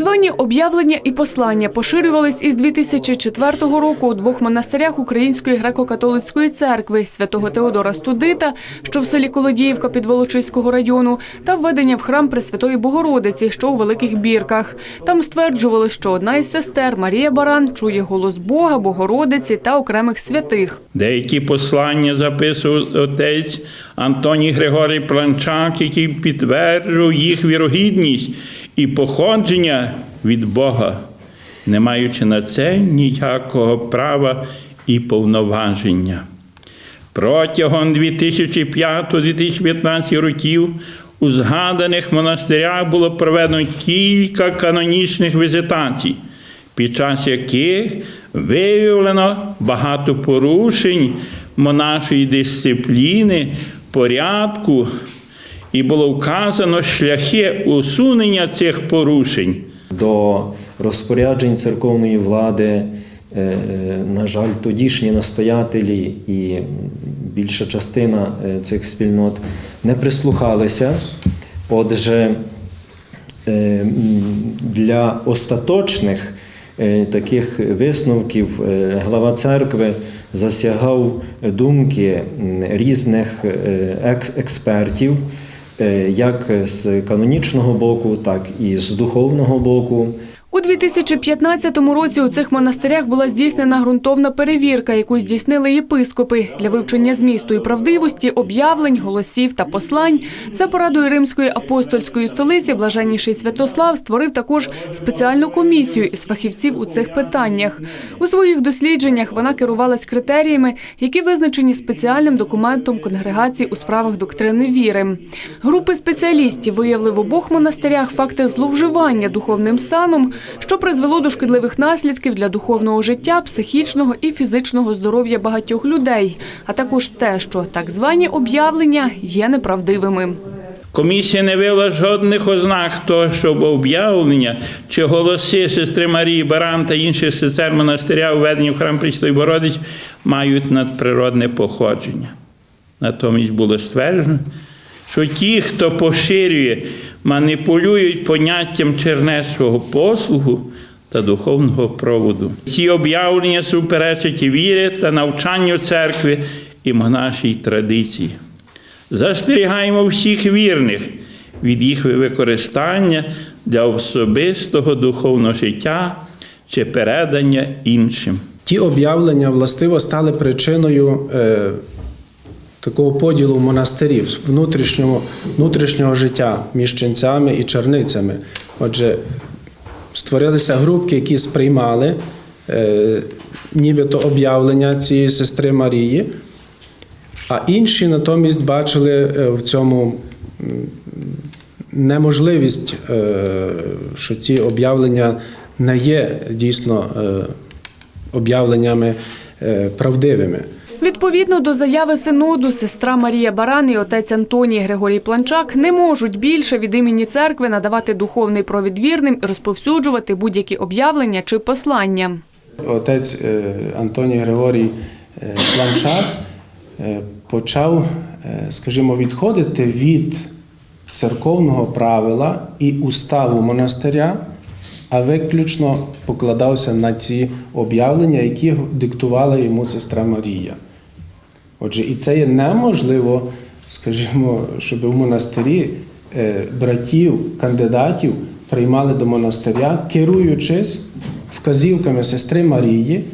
звані об'явлення і послання поширювались із 2004 року у двох монастирях Української греко-католицької церкви святого Теодора Студита, що в селі Колодіївка Підволочиського району, та введення в храм Пресвятої Богородиці, що у Великих Бірках. Там стверджували, що одна із сестер Марія Баран чує голос Бога, Богородиці та окремих святих. Деякі послання записував отець Антоній Григорій Планчак, який підтверджував їх вірогідність і походження від Бога, не маючи на це ніякого права і повноваження. Протягом 2005-2015 років у згаданих монастирях було проведено кілька канонічних візитацій, під час яких виявлено багато порушень монашої дисципліни, порядку, і було вказано шляхи усунення цих порушень. до розпоряджень церковної влади, е, на жаль, тодішні настоятелі і більша частина е, цих спільнот не прислухалися. Отже, е, для остаточних е, таких висновків е, глава церкви засягав думки різних е, екс- експертів, е, як з канонічного боку, так і з духовного боку. У 2015 році у цих монастирях була здійснена ґрунтовна перевірка, яку здійснили єпископи для вивчення змісту і правдивості об'явлень, голосів та послань. За порадою Римської апостольської столиці блаженніший Святослав створив також спеціальну комісію із фахівців у цих питаннях. У своїх дослідженнях вона керувалась критеріями, які визначені спеціальним документом конгрегації у справах доктрини віри. Групи спеціалістів виявили в обох монастирях факти зловживання духовним саном, що призвело до шкідливих наслідків для духовного життя, психічного і фізичного здоров'я багатьох людей, а також те, що так звані об'явлення є неправдивими. Комісія не виявила жодних ознак того, щоб об'явлення чи голоси сестри Марії Баран та інших сестер монастиря, введені в храм Пресвятої Богородиці, мають надприродне походження. Натомість було стверджено, що ті, хто поширює, маніпулюють поняттям чернечого послугу та духовного проводу. Ці об'явлення суперечать вірі та навчанню церкви і монашій традиції. Застерігаємо всіх вірних від їх використання для особистого духовного життя чи передання іншим. Ті об'явлення властиво стали причиною е, такого поділу монастирів внутрішнього, внутрішнього життя між ченцями і черницями. Отже, створилися групки, які сприймали е, нібито об'явлення цієї сестри Марії, а інші натомість бачили е, в цьому неможливість, е, що ці об'явлення не є дійсно е, об'явленнями правдивими. Відповідно до заяви синоду, сестра Марія Баран і отець Антоній Григорій Планчак не можуть більше від імені церкви надавати духовний провід вірним і розповсюджувати будь-які об'явлення чи послання. Отець е, Антоній Григорій е, Планчак е, почав, скажімо, відходити від церковного правила і уставу монастиря, а виключно покладався на ці об'явлення, які диктувала йому сестра Марія. Отже, і це є неможливо, скажімо, щоб у монастирі е, братів, кандидатів приймали до монастиря, керуючись вказівками сестри Марії,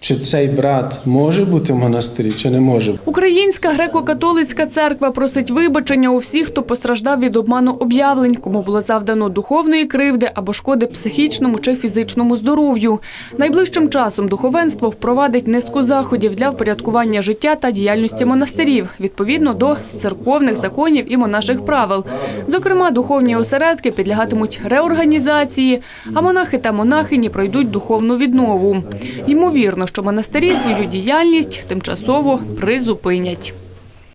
чи цей брат може бути в монастирі, чи не може. Українська греко-католицька церква просить вибачення у всіх, хто постраждав від обману об'явлень, кому було завдано духовної кривди або шкоди психічному чи фізичному здоров'ю. Найближчим часом духовенство впровадить низку заходів для впорядкування життя та діяльності монастирів відповідно до церковних законів і монаших правил. Зокрема, духовні осередки підлягатимуть реорганізації, а монахи та монахині пройдуть духовну віднову. Ймовірно, що монастирі свою діяльність тимчасово призупинять.